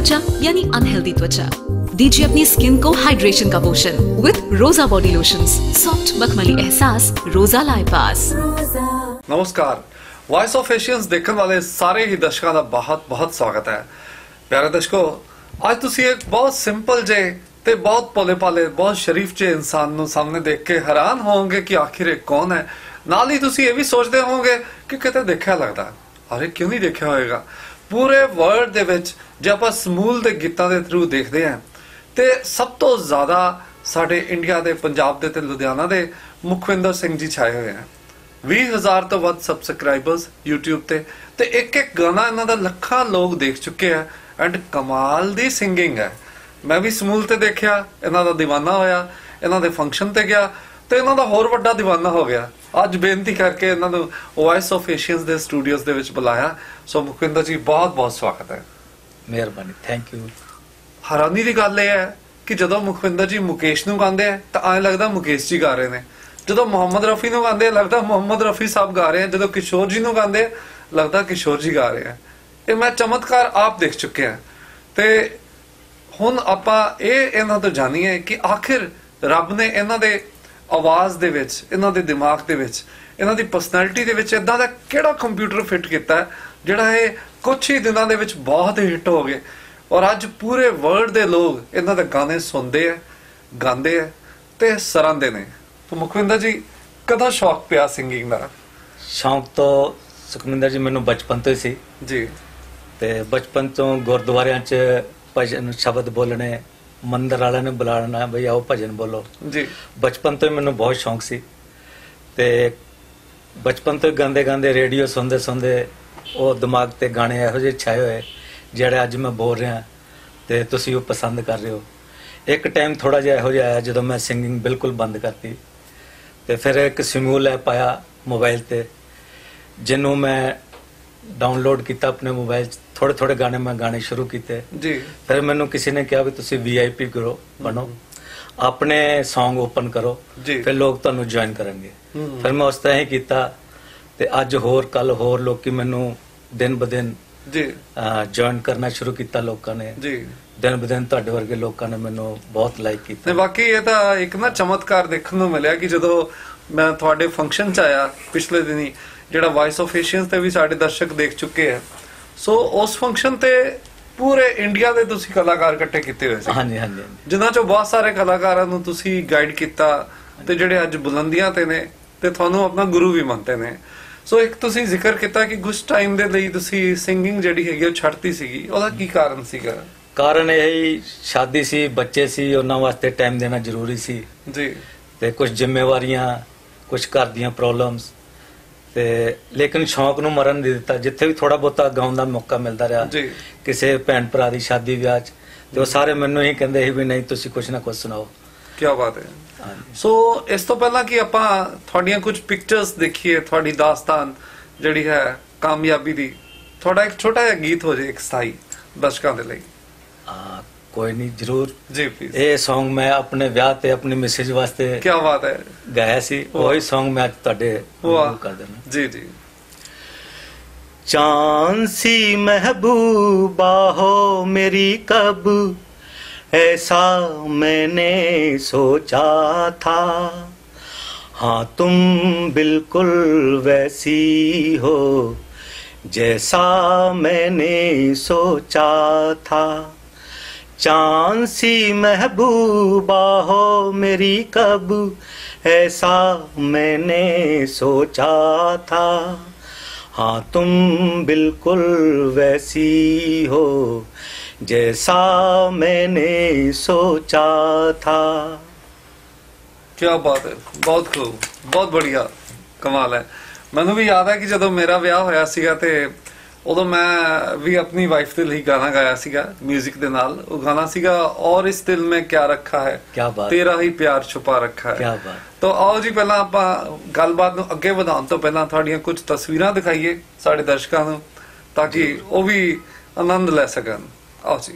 रूखी त्वचा यानी अनहेल्दी त्वचा दीजिए अपनी स्किन को हाइड्रेशन का पोषण विद रोजा बॉडी लोशंस सॉफ्ट मखमली एहसास रोजा लाइपास ਨਮਸਕਾਰ ਵਾਇਸ ਆਫ ਏਸ਼ੀਅਨਸ ਦੇਖਣ ਵਾਲੇ ਸਾਰੇ ਹੀ ਦਰਸ਼ਕਾਂ ਦਾ ਬਹੁਤ ਬਹੁਤ ਸਵਾਗਤ ਹੈ ਪਿਆਰੇ ਦਰਸ਼ਕੋ ਅੱਜ ਤੁਸੀਂ ਇੱਕ ਬਹੁਤ ਸਿੰਪਲ ਜੇ ਤੇ ਬਹੁਤ ਭੋਲੇ ਭਾਲੇ ਬਹੁਤ ਸ਼ਰੀਫ ਜੇ ਇਨਸਾਨ ਨੂੰ ਸਾਹਮਣੇ ਦੇਖ ਕੇ ਹੈਰਾਨ ਹੋਵੋਗੇ ਕਿ ਆਖਿਰ ਇਹ ਕੌਣ ਹੈ ਨਾਲ ਹੀ ਤੁਸੀਂ ਇਹ ਵੀ ਸੋਚਦੇ ਹੋਵੋਗੇ ਕਿ ਕਿਤੇ ਦੇਖਿਆ ਲੱਗਦਾ ਅਰੇ ਕਿਉਂ ਨਹੀਂ ਦੇਖਿਆ ਹੋਵੇਗਾ ਪੂਰੇ ਵਰਲਡ ਦੇ ਵਿੱਚ ਜੇ ਆਪਾਂ ਸਮੂਲ ਦੇ ਗੀਤਾਂ ਦੇ ਥਰੂ ਦੇਖਦੇ ਹਾਂ, ਤੇ ਸਭ ਤੋਂ ਜ਼ਿਆਦਾ ਸਾਡੇ ਇੰਡੀਆ ਦੇ, ਪੰਜਾਬ ਦੇ ਤੇ ਲੁਧਿਆਣਾ ਦੇ ਮੁਖਵਿੰਦਰ ਸਿੰਘ ਜੀ ਛਾਏ ਹੋਏ ਆ। 20000 ਤੋਂ ਵੱਧ ਸਬਸਕ੍ਰਾਈਬਰਸ YouTube ਤੇ ਤੇ ਇੱਕ ਇੱਕ ਗਾਣਾ ਇਹਨਾਂ ਦਾ ਲੱਖਾਂ ਲੋਕ ਦੇਖ ਚੁੱਕੇ ਆ ਐਂਡ ਕਮਾਲ ਦੀ ਸਿੰਗਿੰਗ ਹੈ ਮੈਂ ਵੀ ਸਮੂਲ ਤੇ ਦੇਖਿਆ, ਇਹਨਾਂ ਦਾ دیਵਾਨਾ ਹੋਇਆ, ਇਹਨਾਂ ਦੇ ਫੰਕਸ਼ਨ ਤੇ ਗਿਆ ਤੇ ਇਹਨਾਂ ਦਾ ਹੋਰ ਵੱਡਾ دیਵਾਨਾ ਹੋ ਗਿਆ। ਅੱਜ ਬੇਨਤੀ ਕਰਕੇ ਇਹਨਾਂ ਨੂੰ ਵੌਇਸ ਆਫ ਏਸ਼ੀਅਨਸ ਦੇ ਸਟੂਡੀਓਜ਼ ਦੇ ਵਿੱਚ ਬੁਲਾਇਆ। ਸੋ ਮੁਖਵਿੰਦਰ ਜੀ ਬਹੁਤ ਬਹੁਤ ਸਵਾਗਤ ਹੈ। ਮਿਹਰਬਾਨੀ ਥੈਂਕ ਯੂ ਹੈਰਾਨੀ ਦੀ ਗੱਲ ਇਹ ਹੈ ਕਿ ਜਦੋਂ ਮੁਖਵਿੰਦਰ ਜੀ ਮੁਕੇਸ਼ ਨੂੰ ਗਾਉਂਦੇ ਆ ਤਾਂ ਐਂ ਲੱਗਦਾ ਮੁਕੇਸ਼ ਜੀ ਗਾ ਰਹੇ ਨੇ। ਜਦੋਂ ਮੁਹੰਮਦ ਰਫੀ ਨੂੰ ਗਾਉਂਦੇ ਆ ਲੱਗਦਾ ਮੁਹੰਮਦ ਰਫੀ ਸਾਹਿਬ ਗਾ ਰਹੇ ਆ। ਜਦੋਂ ਕਿਸ਼ੋਰ ਜੀ ਨੂੰ ਗਾਉਂਦੇ ਆ ਲੱਗਦਾ ਕਿਸ਼ੋਰ ਜੀ ਗਾ ਰਹੇ ਆ। ਇਹ ਮੈਂ ਚਮਤਕਾਰ ਆਪ ਦੇਖ ਚੁੱਕੇ ਆ ਤੇ ਹੁਣ ਆਪਾਂ ਇਹ ਇਹਨਾਂ ਤੋਂ ਜਾਣੀਏ ਕਿ ਆਖਿਰ ਰੱਬ ਨੇ ਇਹਨਾਂ ਦੇ ਆਵਾਜ਼ ਦੇ ਵਿੱਚ ਇਹਨਾਂ ਦੇ ਦਿਮਾਗ ਦੇ ਵਿੱਚ ਇਹਨਾਂ ਦੀ ਪਰਸਨੈਲਿਟੀ ਦੇ ਵਿੱਚ ਇਦਾਂ ਦਾ ਕਿਹੜਾ ਕੰਪਿਊਟਰ ਫਿੱਟ ਕੀਤਾ ਜਿਹੜਾ ਇਹ ਕੁਝ ਹੀ ਦਿਨਾਂ ਦੇ ਵਿੱਚ ਬਹੁਤ ਹਿੱਟ ਹੋ ਗਏ। ਔਰ ਅੱਜ ਪੂਰੇ ਵਰਲਡ ਦੇ ਲੋਕ ਇਹਨਾਂ ਦੇ ਗਾਣੇ ਸੁਣਦੇ ਆ ਗਾਉਂਦੇ ਆ ਤੇ ਸਰਾਂਦੇ ਨੇ। ਤਾਂ ਮੁਖਵਿੰਦਰ ਜੀ ਕਦਾ ਸ਼ੌਕ ਪਿਆ ਸਿੰਗਿੰਗ ਦਾ? ਸ਼ੌਂਕ ਤੋਂ ਸੁਖਮਿੰਦਰ ਜੀ ਮੈਨੂੰ ਬਚਪਨ ਤੋਂ ਹੀ ਸੀ। ਜੀ। ਤੇ ਬਚਪਨ ਤੋਂ ਗੁਰਦੁਆਰਿਆਂ 'ਚ ਭਜਨ ਸ਼ਬਦ ਬੋਲਣੇ ਮੰਦਰ ਵਾਲਿਆਂ ਨੇ ਬੁਲਾਣਾ ਬਈ ਆਓ ਭਜਨ ਬੋਲੋ। ਜੀ। ਬਚਪਨ ਤੋਂ ਮੈਨੂੰ ਬਹੁਤ ਸ਼ੌਂਕ ਸੀ। ਤੇ ਬਚਪਨ ਤੋਂ ਗਾਉਂਦੇ ਗਾਉਂਦੇ ਰੇਡੀਓ ਸੁਣਦੇ ਸੁਣਦੇ ਉਹ ਦਿਮਾਗ ਤੇ ਗਾਣੇ ਇਹੋ ਜਿਹੇ ਛਾਏ ਹੋਏ ਜਿਹੜੇ ਅੱਜ ਮੈਂ ਬੋਲ ਰਿਹਾ। ਤੇ ਤੁਸੀਂ ਉਹ ਪਸੰਦ ਕਰ ਰਹੇ ਹੋ। ਇੱਕ ਟਾਈਮ ਥੋੜਾ ਜਿਹਾ ਇਹੋ ਜਿਹਾ ਆਇਆ ਜਦੋਂ ਮੈਂ ਸਿੰਗਿੰਗ ਬਿਲਕੁਲ ਬੰਦ ਕਰਤੀ। ਤੇ ਫਿਰ ਇੱਕ ਸਿਮੂਲ ਐਪ ਆਇਆ ਮੋਬਾਈਲ ਤੇ ਜਿਹਨੂੰ ਮੈਂ ਡਾਊਨਲੋਡ ਕੀਤਾ ਆਪਣੇ ਮੋਬਾਈਲ 'ਚ। ਥੋੜੇ ਥੋੜੇ ਗਾਣੇ ਮੈਂ ਗਾਣੇ ਸ਼ੁਰੂ ਕੀਤੇ ਜੀ ਫਿਰ ਮੈਨੂੰ ਕਿਸੇ ਨੇ ਕਿਹਾ ਵੀ ਤੁਸੀਂ ਵੀਆਈਪੀ ਕਰੋ ਬਣੋ ਆਪਣੇ Song ਓਪਨ ਕਰੋ। ਫਿਰ ਲੋਕ ਤੁਹਾਨੂੰ ਜੁਆਇਨ ਕਰਨਗੇ। ਫਿਰ ਮੈਂ ਉਸ ਤਰ੍ਹਾਂ ਹੀ ਕੀਤਾ ਤੇ ਅੱਜ ਹੋਰ ਕੱਲ ਹੋਰ ਲੋਕੀ ਮੈਨੂੰ ਦਿਨ ਬ ਦਿਨ ਜੀ ਜੁਆਇਨ ਕਰਨਾ ਸ਼ੁਰੂ ਕੀਤਾ ਲੋਕਾਂ ਨੇ ਜੀ ਦਿਨ ਬ ਦਿਨ ਤੁਹਾਡੇ ਵਰਗੇ ਲੋਕਾਂ ਨੇ ਮੈਨੂੰ ਬਹੁਤ ਲਾਈਕ ਕੀਤਾ ਬਾਕੀ ਇਹ ਤਾਂ ਇੱਕ ਨਾ ਚਮਤਕਾਰ ਦੇਖਣ ਨੂੰ ਮਿਲਿਆ ਕਿ ਜਦੋਂ ਮੈਂ ਤੁਹਾਡੇ ਫੰਕਸ਼ਨ 'ਚ ਆਇਆ ਪਿਛਲੇ ਦਿਨੀ ਜਿਹੜਾ ਵਾਇਸ ਆਫ ਏਸ਼ੀਅਨਸ ਤੇ ਵੀ ਸਾਡੇ ਦਰਸ਼ਕ ਦੇਖ ਚੁੱਕੇ ਆ ਸੋ ਉਸ ਫੰਕਸ਼ਨ ਤੇ ਪੂਰੇ ਇੰਡੀਆ ਦੇ ਤੁਸੀਂ ਕਲਾਕਾਰ ਇਕੱਠੇ ਕੀਤੇ ਹੋਏ ਸੀ। ਹਾਂਜੀ ਹਾਂਜੀ। ਜਿਨ੍ਹਾਂ ਚੋਂ ਬਹੁਤ ਸਾਰੇ ਕਲਾਕਾਰਾਂ ਨੂੰ ਤੁਸੀਂ ਗਾਈਡ ਕੀਤਾ ਤੇ ਜਿਹੜੇ ਅੱਜ ਬੁਲੰਦੀਆਂ ਤੇ ਨੇ ਤੇ ਤੁਹਾਨੂੰ ਆਪਣਾ ਗੁਰੂ ਵੀ ਮੰਨਦੇ ਨੇ। ਸੋ ਇੱਕ ਤੁਸੀਂ ਜ਼ਿਕਰ ਕੀਤਾ ਕਿ ਕੁਝ ਟਾਈਮ ਦੇ ਲਈ ਤੁਸੀਂ ਸਿੰਗਿੰਗ ਜਿਹੜੀ ਹੈਗੀ ਉਹ ਛੱਡਤੀ ਸੀਗੀ। ਉਹਦਾ ਕੀ ਕਾਰਨ ਸੀਗਾ? ਕਾਰਨ ਇਹ ਹੀ ਸ਼ਾਦੀ ਸੀ ਬੱਚੇ ਸੀ ਉਹਨਾਂ ਵਾਸਤੇ ਟਾਈਮ ਦੇਣਾ ਜ਼ਰੂਰੀ ਸੀ। ਜੀ। ਤੇ ਕੁਝ ਜ਼ਿੰਮੇਵਾਰੀਆਂ ਕੁਝ ਘਰ ਦੀਆਂ ਪ੍ਰੋਬਲਮਸ ਤੇ ਲੇਕਿਨ ਸ਼ੌਂਕ ਨੂੰ ਮਰਨ ਨਹੀਂ ਦਿੱਤਾ ਜਿੱਥੇ ਵੀ ਥੋੜਾ ਬਹੁਤਾ ਗਾਉਣ ਦਾ ਮੌਕਾ ਮਿਲਦਾ ਰਿਹਾ ਜੀ। ਕਿਸੇ ਭੈਣ ਭਰਾ ਦੀ ਸ਼ਾਦੀ ਵਿਆਹ 'ਚ ਤੇ ਉਹ ਸਾਰੇ ਮੈਨੂੰ ਹੀ ਕਹਿੰਦੇ ਸੀ ਵੀ ਨਹੀਂ ਤੁਸੀਂ ਕੁਝ ਨਾ ਕੁਝ ਸੁਣਾਓ। ਕੀ ਬਾਤ ਹੈ। ਸੋ ਇਸ ਤੋਂ ਪਹਿਲਾਂ ਕਿ ਆਪਾਂ ਤੁਹਾਡੀਆਂ ਕੁਝ ਪਿਕਚਰਸ ਦੇਖੀਏ ਤੁਹਾਡੀ ਦਾਸਤਾਨ ਜਿਹੜੀ ਹੈ ਕਾਮਯਾਬੀ ਦੀ ਤੁਹਾਡਾ ਇੱਕ ਛੋਟਾ ਜਿਹਾ ਗੀਤ ਹੋ ਜਾਏ ਇੱਕ ਸਥਾਈ ਦਰਸ਼ਕਾਂ ਦੇ ਲਈ। ਆ, ਕੋਈ ਨਹੀਂ ਜ਼ਰੂਰ ਜੀ ਪਲੀਜ਼ ਇਹ Song ਮੈਂ ਆਪਣੇ ਵਿਆਹ ਤੇ ਆਪਣੀ ਮੈਸੇਜ ਵਾਸਤੇ ਕੀ ਬਾਤ ਹੈ ਗਾਇਆ ਸੀ ਉਹੀ Song ਮੈਂ ਅੱਜ ਤੁਹਾਡੇ ਵਾਹ ਵਾਹ ਕਰ ਦੇਣਾ ਜੀ ਜੀ चांद सी महबूबा हो मेरी कब ऐसा मैंने सोचा था हाँ तुम बिल्कुल वैसी हो जैसा मैंने सोचा था चांद सी महबूबा हो मेरी कब ऐसा मैंने सोचा था हाँ तुम बिल्कुल वैसी हो जैसा मैंने सोचा था ਕੀ ਬਾਤ ਹੈ ਬਹੁਤ ਖੂਬ ਬਹੁਤ ਬੜੀਆ ਕਮਾਲ ਹੈ ਮੈਨੂੰ ਵੀ ਯਾਦ ਹੈ ਕਿ ਜਦੋਂ ਮੇਰਾ ਵਿਆਹ ਹੋਇਆ ਸੀਗਾ ਤੇ ਉਦੋਂ ਮੈਂ ਵੀ ਆਪਣੀ ਵਾਈਫ ਦੇ ਲਈ ਗਾਣਾ ਗਾਇਆ ਸੀਗਾ 뮤직 ਦੇ ਨਾਲ। ਉਹ ਗਾਣਾ ਸੀਗਾ ਔਰ ਇਸ ਦਿਲ ਮੈਂ ਕਿਆ ਰੱਖਾ ਹੈ? ਤੇਰਾ ਹੀ ਪਿਆਰ ਛੁਪਾ ਰੱਖਾ ਹੈ। ਕੀ ਬਾਤ। ਤਾਂ ਆਓ ਜੀ ਪਹਿਲਾਂ ਆਪਾਂ ਗੱਲਬਾਤ ਨੂੰ ਅੱਗੇ ਵਧਾਉਣ ਤੋਂ ਪਹਿਲਾਂ ਤੁਹਾਡੀਆਂ ਕੁਝ ਤਸਵੀਰਾਂ ਦਿਖਾਈਏ ਸਾਡੇ ਦਰਸ਼ਕਾਂ ਨੂੰ ਤਾਂ ਕਿ ਉਹ ਵੀ ਆਨੰਦ ਲੈ ਸਕਣ। ਆਓ ਜੀ।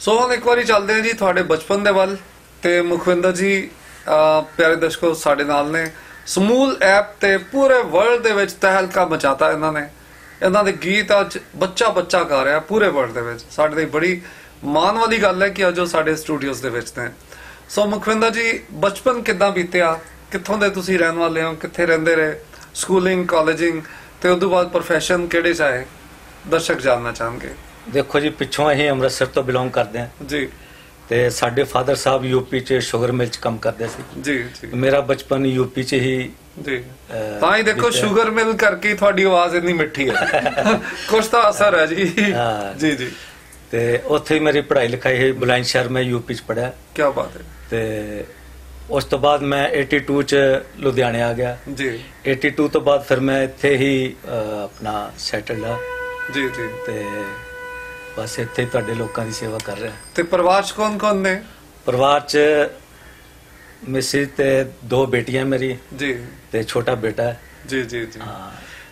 ਸੋ ਹੁਣ ਇੱਕ ਵਾਰੀ ਚੱਲਦੇ ਹਾਂ ਜੀ ਤੁਹਾਡੇ ਬਚਪਨ ਦੇ ਵੱਲ ਤੇ ਮੁਖਵਿੰਦਰ ਜੀ ਪਿਆਰੇ ਦਰਸ਼ਕੋ ਸਾਡੇ ਨਾਲ ਨੇ। ਸਮੂਲ ਐਪ ਤੇ ਪੂਰੇ ਵਰਲਡ ਦੇ ਵਿੱਚ ਤਹਿਲਕਾ ਮਚਾਤਾ ਇਹਨਾਂ ਨੇ। ਇਹਨਾਂ ਦੇ ਗੀਤ ਅੱਜ ਬੱਚਾ ਬੱਚਾ ਗਾ ਰਿਹਾ ਪੂਰੇ ਵਰਲਡ ਦੇ ਵਿੱਚ। ਸਾਡੇ ਲਈ ਬੜੀ ਮਾਣ ਵਾਲੀ ਗੱਲ ਹੈ ਕਿ ਅੱਜ ਉਹ ਸਾਡੇ ਸਟੂਡੀਓਜ਼ ਦੇ ਵਿੱਚ ਨੇ। ਸੋ ਮੁਖਵਿੰਦਰ ਜੀ, ਬਚਪਨ ਕਿੱਦਾਂ ਬੀਤਿਆ? ਕਿੱਥੋਂ ਦੇ ਤੁਸੀਂ ਰਹਿਣ ਵਾਲੇ ਹੋ? ਕਿੱਥੇ ਰਹਿੰਦੇ ਰਹੇ? ਸਕੂਲਿੰਗ ਕਾਲਜਿੰਗ ਤੇ ਉਸ ਤੋਂ ਬਾਅਦ ਪ੍ਰੋਫੈਸ਼ਨ ਕਿਹੜੇ ਚ ਆਏ? ਦਰਸ਼ਕ ਜਾਣਨਾ ਚਾਹਣਗੇ। ਦੇਖੋ ਜੀ ਪਿੱਛੋਂ ਅਸੀਂ ਅੰਮ੍ਰਿਤਸਰ ਤੋਂ ਬਿਲੋਂਗ ਕਰਦੇ ਹਾਂ। ਜੀ। ਤੇ ਸਾਡੇ ਫਾਦਰ ਸਾਹਿਬ ਯੂਪੀ 'ਚ ਸ਼ੂਗਰ ਮਿਲ 'ਚ ਕੰਮ ਕਰਦੇ ਸੀ। ਜੀ ਜੀ। ਮੇਰਾ ਬਚਪਨ ਯੂਪੀ 'ਚ ਹੀ ਜੀ। ਤਾਂ ਹੀ ਦੇਖੋ। ਸ਼ੂਗਰ ਮਿਲ ਕਰਕੇ ਤੁਹਾਡੀ ਆਵਾਜ਼ ਇੰਨੀ ਮਿੱਠੀ ਹੈ। ਕੁਛ ਤਾਂ ਅਸਰ ਹੈ ਜੀ। ਹਾਂ। ਜੀ ਜੀ। ਤੇ ਉੱਥੇ ਹੀ ਮੇਰੀ ਪੜ੍ਹਾਈ ਲਿਖਾਈ ਹੈ ਬੁਲੰਦ ਸ਼ਹਿਰ ਮੈਂ ਯੂਪੀ 'ਚ ਪੜਿਆ ਕੀ ਬਾਤ ਹੈ। ਤੇ ਉਸ ਤੋਂ ਬਾਅਦ ਮੈਂ 82 'ਚ ਲੁਧਿਆਣੇ ਆ ਗਿਆ। ਜੀ। 82 ਤੋਂ ਬਾਅਦ ਫਿਰ ਮੈਂ ਇੱਥੇ ਹੀ ਆਪਣਾ ਸੈਟਲਡ ਆ ਜੀ ਜੀ। ਤੇ ਬਸ ਇੱਥੇ ਤੁਹਾਡੇ ਲੋਕਾਂ ਦੀ ਸੇਵਾ ਕਰ ਰਿਹਾ। ਤੇ ਪਰਿਵਾਰ ਚ ਕੌਣ ਕੌਣ ਨੇ? ਪਰਿਵਾਰ 'ਚ ਮਿਸਿਸ ਤੇ ਦੋ ਬੇਟੀਆਂ ਮੇਰੀ ਜੀ। ਤੇ ਛੋਟਾ ਬੇਟਾ। ਹੈ ਜੀ ਜੀ। ਜੀ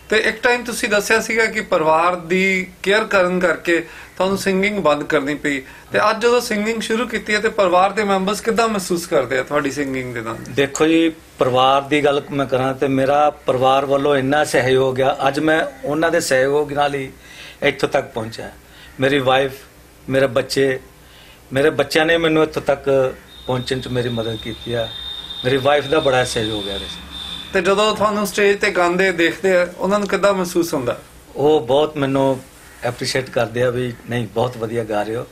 ਤੇ ਇੱਕ ਟਾਈਮ ਤੁਸੀਂ ਦੱਸਿਆ ਸੀਗਾ ਕਿ ਪਰਿਵਾਰ ਦੀ ਕੇਅਰ ਕਰਨ ਕਰਕੇ ਤੁਹਾਨੂੰ ਸਿੰਗਿੰਗ ਬੰਦ ਕਰਨੀ ਪਈ। ਤੇ ਅੱਜ ਜਦੋਂ ਸਿੰਗਿੰਗ ਸ਼ੁਰੂ ਕੀਤੀ ਹੈ ਤੇ ਪਰਿਵਾਰ ਦੇ ਮੈਂਬਰਸ ਕਿੱਦਾਂ ਮਹਿਸੂਸ ਕਰਦੇ ਆ ਤੁਹਾਡੀ ਸਿੰਗਿੰਗ ਦੇ ਨਾਲ? ਦੇਖੋ ਜੀ ਪਰਿਵਾਰ ਦੀ ਗੱਲ ਮੈਂ ਕਰਾਂ ਤੇ ਮੇਰਾ ਪਰਿਵਾਰ ਵੱਲੋਂ ਇੰਨਾ ਸਹਿਯੋਗ ਆ। ਅੱਜ ਮੈਂ ਉਹਨਾਂ ਦੇ ਸਹਿਯੋਗ ਨਾਲ ਹੀ ਇੱਥੋਂ ਤੱਕ ਪਹੁੰਚਿਆ। ਮੇਰੀ ਵਾਈਫ ਮੇਰੇ ਬੱਚੇ ਮੇਰੇ ਬੱਚਿਆਂ ਨੇ ਮੈਨੂੰ ਇੱਥੋਂ ਤੱਕ ਪਹੁੰਚਣ 'ਚ ਮੇਰੀ ਮਦਦ ਕੀਤੀ ਆ। ਮੇਰੀ ਵਾਈਫ ਦਾ ਬੜਾ ਸਹਿਯੋਗ ਹੈ ਤੇ ਜਦੋਂ ਤੁਹਾਨੂੰ ਸਟੇਜ ਤੇ ਗਾਉਂਦੇ ਦੇਖਦੇ ਆ ਉਹਨਾਂ ਨੂੰ ਕਿੱਦਾਂ ਮਹਿਸੂਸ ਹੁੰਦਾ? ਉਹ ਬਹੁਤ ਮੈਨੂੰ ਐਪਰੀਸ਼ੀਏਟ ਕਰਦੇ ਆ ਵੀ ਨਹੀਂ ਬਹੁਤ ਵਧੀਆ ਗਾ ਰਹੇ ਹੋ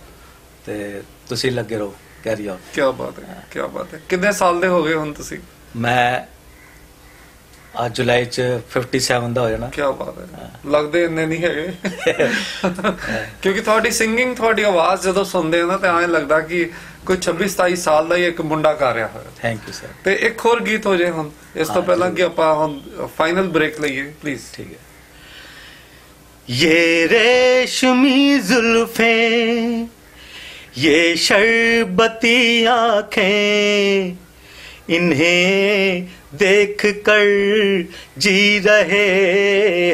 ਤੇ ਤੁਸੀਂ ਲੱਗੇ ਰਹੋ ਕੈਰੀ ਆਨ ਕੀ ਬਾਤ ਹੈ ਕੀ ਬਾਤ ਹੈ। ਕਿੰਨੇ ਸਾਲ ਦੇ ਹੋ ਗਏ ਹੁਣ ਤੁਸੀਂ? ਮੈਂ ਅੱਜ ਜੁਲਾਈ 'ਚ 57 ਦਾ ਹੋ ਜਾਣਾ ਕੀ ਬਾਤ ਹੈ ਲੱਗਦੇ ਇੰਨੇ ਨਹੀਂ ਹੈਗੇ ਕਿਉਂਕਿ ਤੁਹਾਡੀ ਸਿੰਗਿੰਗ ਤੁਹਾਡੀ ਆਵਾਜ਼ ਜਦੋਂ ਸੁਣਦੇ ਆ ਨਾ ਤੇ ਐਂ ਲੱਗਦਾ ਕਿ ਕੋਈ 26 27 ਸਾਲ ਦਾ ਹੀ ਇੱਕ ਮੁੰਡਾ ਕਰ ਰਿਹਾ ਹੋਇਆ ਥੈਂਕ ਯੂ ਸਰ ਤੇ ਇੱਕ ਹੋਰ ਗੀਤ ਹੋ ਜਾਏ ਹੁਣ ਇਸ ਤੋਂ ਹਾਂ, ਪਹਿਲਾਂ ਜ਼ਰੂਰ। ਕਿ ਆਪਾਂ ਹੁਣ ਫਾਈਨਲ ਬ੍ਰੇਕ ਲਈਏ ਪਲੀਜ਼ ठीक है ये रेशमी जुल्फें ये शरबती आंखें इन्हें देख कर जी रहे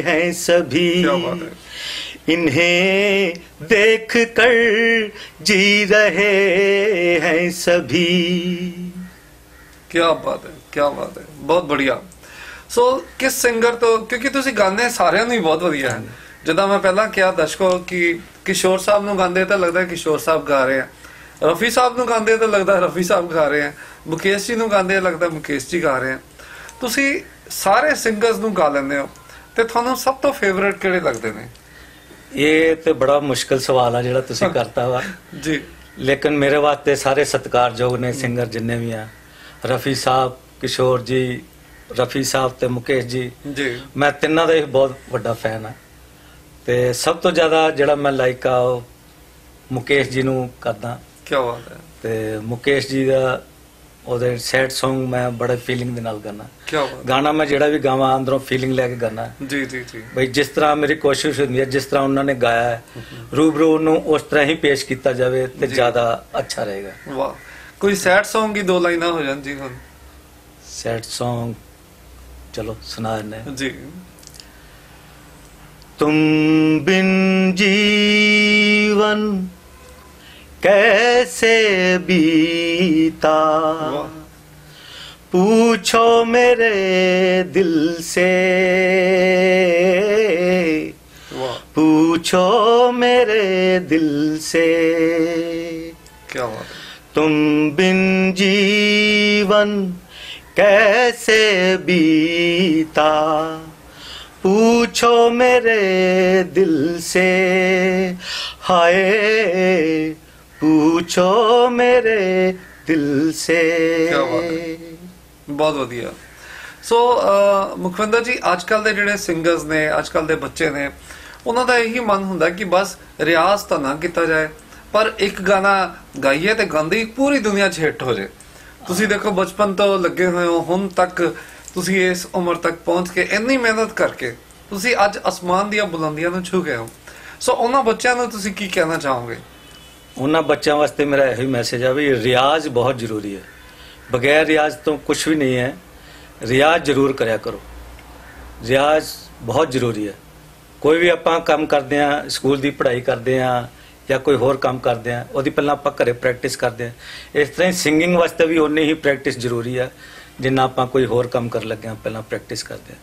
हैं सभी क्या बात है इन्हें देख कर जी रहे हैं सभी क्या बात है क्या बात है ਬਹੁਤ ਬੜੀਆ ਸੋ ਕਿਸ ਸਿੰਗਰ ਤੋਂ ਕਿਉਂਕਿ ਤੁਸੀਂ ਗਾਉਂਦੇ ਸਾਰਿਆਂ ਨੂੰ ਹੀ ਬਹੁਤ ਵਧੀਆ ਹੈ ਜਦੋਂ ਮੈਂ ਪਹਿਲਾਂ ਕਿਹਾ ਦਰਸ਼ਕੋ ਕਿ ਕਿਸ਼ੋਰ ਸਾਹਿਬ ਨੂੰ ਗਾਉਂਦੇ ਤਾਂ ਲੱਗਦਾ ਕਿਸ਼ੋਰ ਸਾਹਿਬ ਗਾ ਰਹੇ ਆ ਰਫੀ ਸਾਹਿਬ ਨੂੰ ਗਾਉਂਦੇ ਤਾਂ ਲੱਗਦਾ ਰਫੀ ਸਾਹਿਬ ਗਾ ਰਹੇ ਆ ਮੁਕੇਸ਼ ਜੀ ਨੂੰ ਗਾਉਂਦੇ ਲੱਗਦਾ ਮੁਕੇਸ਼ ਜੀ ਗਾ ਰਹੇ ਆ ਤੁਸੀਂ ਸਾਰੇ ਸਿੰਗਰਸ ਨੂੰ ਗਾ ਲੈਂਦੇ ਹੋ ਤੇ ਤੁਹਾਨੂੰ ਸਭ ਤੋਂ ਫੇਵਰਿਟ ਕਿਹੜੇ ਲੱਗਦੇ ਨੇ? ਇਹ ਤੇ ਬੜਾ ਮੁਸ਼ਕਲ ਸਵਾਲ ਆ ਜਿਹੜਾ ਤੁਸੀਂ ਕਰਤਾ ਵਾ। ਜੀ। ਲੇਕਿਨ ਮੇਰੇ ਵਾਸਤੇ ਸਾਰੇ ਸਤਿਕਾਰਯੋਗ ਨੇ ਸਿੰਗਰ ਜਿੰਨੇ ਵੀ ਆ। ਰਫੀ ਸਾਹਿਬ ਕਿਸ਼ੋਰ ਜੀ ਰਫੀ ਸਾਹਿਬ ਤੇ ਮੁਕੇਸ਼ ਜੀ। ਜੀ। ਮੈਂ ਤਿੰਨਾਂ ਦਾ ਹੀ ਬਹੁਤ ਵੱਡਾ ਫੈਨ ਆ। ਤੇ ਸਭ ਤੋਂ ਜ਼ਿਆਦਾ ਜਿਹੜਾ ਮੈਂ ਲਾਈਕ ਆ ਉਹ ਮੁਕੇਸ਼ ਜੀ ਨੂੰ ਕਰਦਾ। ਕੀ ਬਾਤ ਹੈ। ਤੇ ਮੁਕੇਸ਼ ਜੀ ਦਾ ਉਹਦੇ ਸੈਡ Song ਮੈਂ ਬੜੇ ਫੀਲਿੰਗ ਦੇ ਨਾਲ ਕਰਨਾ ਕੀ ਬਾਤ ਗਾਣਾ ਮੈਂ ਜਿਹੜਾ ਵੀ ਗਾਵਾਂ ਅੰਦਰੋਂ ਫੀਲਿੰਗ ਲੈ ਕੇ ਕਰਨਾ ਜੀ ਜੀ ਜੀ। ਬਈ ਜਿਸ ਤਰ੍ਹਾਂ ਮੇਰੀ ਕੋਸ਼ਿਸ਼ ਹੁੰਦੀ ਹੈ ਜਿਸ ਤਰ੍ਹਾਂ ਉਹਨਾਂ ਨੇ ਗਾਇਆ ਹੈ ਰੂਬਰੂ ਨੂੰ ਉਸ ਤਰ੍ਹਾਂ ਹੀ ਪੇਸ਼ ਕੀਤਾ ਜਾਵੇ ਤੇ ਜ਼ਿਆਦਾ ਅੱਛਾ ਰਹੇਗਾ। ਵਾਹ। ਕੋਈ ਸੈਡ Song ਦੀ ਦੋ ਲਾਈਨਾਂ ਹੋ ਜਾਣ ਹੁਣ। ਸੈਡ Song ਚਲੋ ਸੁਣਾ ਦਿੰਦੇ ਜੀ। ਤੁਮ ਬਿਨ ਜੀਵਨ कैसे बीता? पूछो मेरे दिल से। पूछो मेरे दिल से। क्या बात तुम बिन जीवन कैसे बीता? पूछो मेरे दिल से। हाय पूछो ਮੇਰੇ ਦਿਲ ਸੇ ਕੀ ਬਾਤ ਬਹੁਤ ਵਧੀਆ ਸੋ ਮੁਖਵਿੰਦਰ ਜੀ ਅੱਜ ਕੱਲ ਦੇ ਜਿਹੜੇ ਸਿੰਗਰਸ ਨੇ ਅੱਜ ਕੱਲ ਦੇ ਬੱਚੇ ਨੇ ਉਹਨਾਂ ਦਾ ਇਹੀ ਮਨ ਹੁੰਦਾ ਕਿ ਬਸ ਰਿਆਜ਼ ਤਾਂ ਨਾ ਕੀਤਾ ਜਾਏ ਪਰ ਇੱਕ ਗਾਣਾ ਗਾਈਏ ਤੇ ਗਾਉਂਦੇ ਪੂਰੀ ਦੁਨੀਆ 'ਚ ਹਿੱਟ ਹੋ ਜਾਏ ਤੁਸੀਂ ਦੇਖੋ ਬਚਪਨ ਤੋਂ ਲੱਗੇ ਹੋਏ ਹੋ ਹੁਣ ਤੱਕ ਤੁਸੀਂ ਇਸ ਉਮਰ ਤੱਕ ਪਹੁੰਚ ਕੇ ਇੰਨੀ ਮਿਹਨਤ ਕਰਕੇ ਤੁਸੀਂ ਅੱਜ ਅਸਮਾਨ ਦੀਆਂ ਬੁਲੰਦੀਆਂ ਨੂੰ ਛੂ ਗਏ ਹੋ ਸੋ ਉਹਨਾਂ ਬੱਚਿਆਂ ਨੂੰ ਤੁਸੀਂ ਕੀ ਕਹਿਣਾ ਚਾਹੋਗੇ ਉਹਨਾਂ ਬੱਚਿਆਂ ਵਾਸਤੇ ਮੇਰਾ ਇਹੋ ਹੀ ਮੈਸੇਜ ਆ ਵੀ ਰਿਆਜ਼ ਬਹੁਤ ਜ਼ਰੂਰੀ ਹੈ। ਬਗੈਰ ਰਿਆਜ਼ ਤੋਂ ਕੁਝ ਵੀ ਨਹੀਂ ਹੈ। ਰਿਆਜ਼ ਜ਼ਰੂਰ ਕਰਿਆ ਕਰੋ। ਰਿਆਜ਼ ਬਹੁਤ ਜ਼ਰੂਰੀ ਹੈ। ਕੋਈ ਵੀ ਆਪਾਂ ਕੰਮ ਕਰਦੇ ਆ ਸਕੂਲ ਦੀ ਪੜ੍ਹਾਈ ਕਰਦੇ ਆ ਜਾਂ ਕੋਈ ਹੋਰ ਕੰਮ ਕਰਦੇ ਆ ਉਹਦੀ ਪਹਿਲਾਂ ਆਪਾਂ ਘਰੇ ਪ੍ਰੈਕਟਿਸ ਕਰਦੇ ਆ ਇਸ ਤਰ੍ਹਾਂ ਹੀ ਸਿੰਗਿੰਗ ਵਾਸਤੇ ਵੀ ਉਨੀ ਹੀ ਪ੍ਰੈਕਟਿਸ ਜ਼ਰੂਰੀ ਆ ਜਿੰਨਾ ਆਪਾਂ ਕੋਈ ਹੋਰ ਕੰਮ ਕਰਨ ਲੱਗੇ ਆ ਪਹਿਲਾਂ ਪ੍ਰੈਕਟਿਸ ਕਰਦੇ ਆ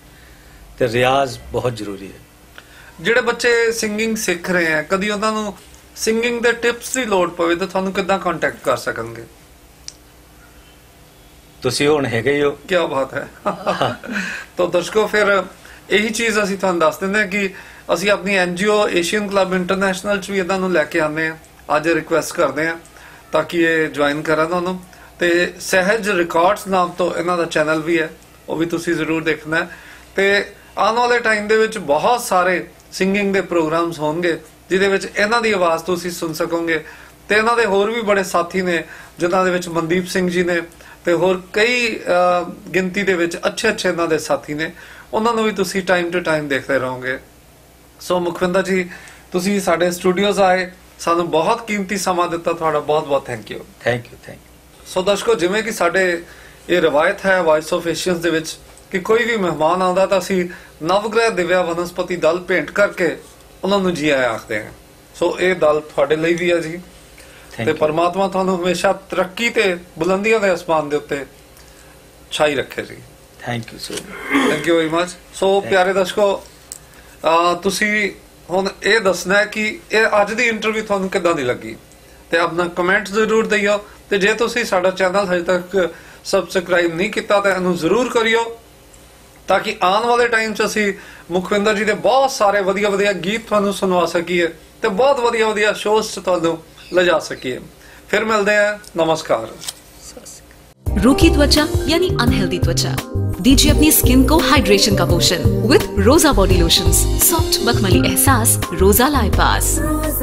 ਤੇ ਰਿਆਜ਼ ਬਹੁਤ ਜ਼ਰੂਰੀ ਹੈ। ਜਿਹੜੇ ਬੱਚੇ ਸਿੰਗਿੰਗ ਸਿੱਖ ਰਹੇ ਆ ਕਦੀ ਉਹਨਾਂ ਨੂੰ ਸਿੰਗਿੰਗ ਦੇ ਟਿਪਸ ਦੀ ਲੋੜ ਪਵੇ ਤਾਂ ਤੁਹਾਨੂੰ ਕਿੱਦਾਂ ਕੰਟੈਕਟ ਕਰ ਸਕਣਗੇ? ਤੁਸੀਂ ਹੁਣ ਹੈਗੇ ਹੀ ਕੀ ਬਾਤ ਹੈ। ਤਾਂ ਦਰਸ਼ਕੋ ਫਿਰ ਇਹੀ ਚੀਜ਼ ਅਸੀਂ ਤੁਹਾਨੂੰ ਦੱਸ ਦਿੰਦੇ ਹਾਂ ਕਿ ਅਸੀਂ ਆਪਣੀ ਐਨਜੀਓ ਏਸ਼ੀਅਨ ਕਲੱਬ ਇੰਟਰਨੈਸ਼ਨਲ ਚ ਵੀ ਇਹਨਾਂ ਨੂੰ ਲੈ ਕੇ ਆਉਂਦੇ ਹਾਂ। ਅੱਜ ਰਿਕੁਐਸਟ ਕਰਦੇ ਹਾਂ ਤਾਂ ਕਿ ਇਹ ਜੁਆਇਨ ਕਰਨ ਉਹਨੂੰ। ਤੇ ਸਹਿਜ ਰਿਕਾਰਡਸ ਨਾਮ ਤੋਂ ਇਹਨਾਂ ਦਾ ਚੈਨਲ ਵੀ ਹੈ ਉਹ ਵੀ ਤੁਸੀਂ ਜ਼ਰੂਰ ਦੇਖਣਾ ਤੇ ਆਉਣ ਵਾਲੇ ਟਾਈਮ ਦੇ ਵਿੱਚ ਬਹੁਤ ਸਾਰੇ ਸਿੰਗਿੰਗ ਦੇ ਪ੍ਰੋਗਰਾਮਸ ਹੋਣਗੇ। ਜਿਹਦੇ ਵਿੱਚ ਇਹਨਾਂ ਦੀ ਆਵਾਜ਼ ਤੁਸੀਂ ਸੁਣ ਸਕੋਗੇ। ਤੇ ਇਹਨਾਂ ਦੇ ਹੋਰ ਵੀ ਬੜੇ ਸਾਥੀ ਨੇ ਜਿਨ੍ਹਾਂ ਦੇ ਵਿੱਚ ਮਨਦੀਪ ਸਿੰਘ ਜੀ ਨੇ ਤੇ ਹੋਰ ਕਈ ਗਿਣਤੀ ਦੇ ਵਿੱਚ ਅੱਛੇ ਅੱਛੇ ਇਹਨਾਂ ਦੇ ਸਾਥੀ ਨੇ। ਉਹਨਾਂ ਨੂੰ ਵੀ ਤੁਸੀਂ ਟਾਈਮ ਟੂ ਟਾਈਮ ਦੇਖਦੇ ਰਹੋਗੇ। ਸੋ ਮੁਖਵਿੰਦਰ ਜੀ ਤੁਸੀਂ ਸਾਡੇ ਸਟੂਡੀਓਜ਼ ਆਏ। ਸਾਨੂੰ ਬਹੁਤ ਕੀਮਤੀ ਸਮਾਂ ਦਿੱਤਾ ਤੁਹਾਡਾ। ਬਹੁਤ ਬਹੁਤ thank you thank you thank you so ਦਰਸ਼ਕੋ ਜਿਵੇਂ ਕਿ ਸਾਡੇ ਇਹ ਰਵਾਇਤ ਹੈ ਵਾਇਸ ਆਫ ਏਸ਼ੀਅਨਸ ਦੇ ਵਿੱਚ ਕਿ ਕੋਈ ਵੀ ਮਹਿਮਾਨ ਆਉਂਦਾ ਤਾਂ ਅਸੀਂ ਨਵਗ੍ਰਹਿ ਦਿਵਿਆ ਵਨਸਪਤੀ ਦਲ ਭੇਂਟ ਕਰਕੇ ਉਹਨਾਂ ਨੂੰ ਜੀ ਆਇਆਂ ਆਖਦੇ ਹਾਂ ਸੋ ਇਹ ਦਲ ਤੁਹਾਡੇ ਲਈ ਵੀ ਹੈ ਜੀ। ਤੇ ਪਰਮਾਤਮਾ ਤੁਹਾਨੂੰ ਹਮੇਸ਼ਾ ਤਰੱਕੀ ਤੇ ਬੁਲੰਦੀਆਂ ਦੇ ਅਸਮਾਨ ਦੇ ਉੱਤੇ ਛਾਈ ਰੱਖੇ ਜੀ। Thank you so thank you very much so ਪਿਆਰੇ ਦਰਸ਼ਕੋ ਤੁਸੀਂ ਹੁਣ ਇਹ ਦੱਸਣਾ ਕਿ ਇਹ ਅੱਜ ਦੀ ਇੰਟਰਵਿਊ ਤੁਹਾਨੂੰ ਕਿੱਦਾਂ ਦੀ ਲੱਗੀ? ਤੇ ਆਪਣਾ ਕਮੈਂਟ ਜ਼ਰੂਰ ਦਿਓ। ਤੇ ਜੇ ਤੁਸੀਂ ਸਾਡਾ ਚੈਨਲ ਹਜੇ ਤੱਕ ਸਬਸਕ੍ਰਾਈਬ ਨਹੀਂ ਕੀਤਾ ਤਾਂ ਇਹਨੂੰ ਜ਼ਰੂਰ ਕਰਿਓ। ਤਾਂ ਕਿ ਆਉਣ ਵਾਲੇ ਟਾਈਮ 'ਚ ਅਸੀਂ ਮੁਖਵਿੰਦਰ ਜੀ ਦੇ ਬਹੁਤ ਸਾਰੇ ਵਧੀਆ ਵਧੀਆ ਗੀਤ ਤੁਹਾਨੂੰ ਸੁਣਵਾ ਸਕੀਏ ਤੇ ਬਹੁਤ ਵਧੀਆ ਵਧੀਆ ਸ਼ੋਜ਼ 'ਚ ਤੁਹਾਨੂੰ ਲਿਜਾ ਸਕੀਏ ਫਿਰ ਮਿਲਦੇ ਹਾਂ ਨਮਸਕਾਰ रूखी त्वचा यानी अनहेल्दी त्वचा दीजिए अपनी स्किन को हाइड्रेशन का पोषण विथ रोजा बॉडी लोशंस सॉफ्ट मखमली एहसास रोजा लाइपास Rosa